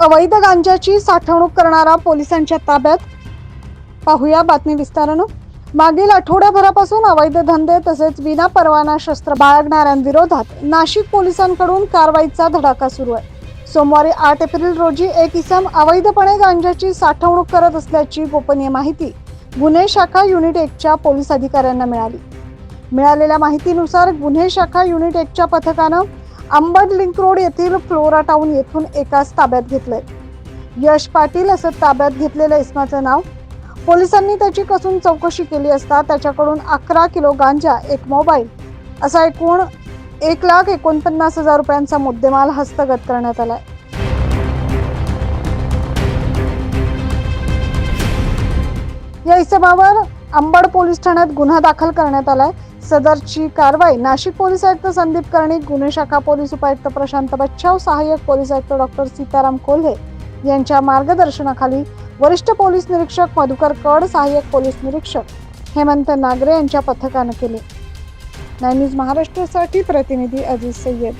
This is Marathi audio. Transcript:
अवैध गांजाची साठवणूक करणारा पोलिसांच्या ताब्यात. पाहूया बातमी विस्तारानं. मागील आठवड्याभरापासून अवैध धंदे तसेच विना परवाना शस्त्र बाळगणाऱ्यांविरोधात नाशिक पोलिसांकडून कारवाईचा धडाका सुरू आहे. सोमवारी आठ एप्रिल रोजी एक इसम अवैधपणे गांजाची साठवणूक करत असल्याची गोपनीय माहिती गुन्हे शाखा युनिट एकच्या पोलीस अधिकाऱ्यांना मिळाली. मिळालेल्या माहितीनुसार गुन्हे शाखा युनिट एकच्या पथकानं अंबड लिंक रोड येथील फ्लोरा टाऊन येथून एकाच ताब्यात घेतलंय. यश पाटील असं ताब्यात घेतलेलं इसमाचं नाव. पोलिसांनी त्याची कसून चौकशी केली असता त्याच्याकडून अकरा किलो गांजा एक मोबाईल असा एकूण एक लाख एकोणपन्नास हजार रुपयांचा मुद्देमाल हस्तगत करण्यात आलाय. या इसमावर अंबड पोलीस ठाण्यात गुन्हा दाखल करण्यात आलाय. सदरची कारवाई नाशिक पोलीस आयुक्त संदीप कर्णिक गुन्हे शाखा पोलीस उपायुक्त प्रशांत बच्छाव सहाय्यक पोलीस आयुक्त डॉक्टर सीताराम कोल्हे यांच्या मार्गदर्शनाखाली वरिष्ठ पोलीस निरीक्षक मधुकर कड सहाय्यक पोलीस निरीक्षक हेमंत नागरे यांच्या पथकानं केले. नाय न्यूज महाराष्ट्रासाठी प्रतिनिधी अजिज सय्यद.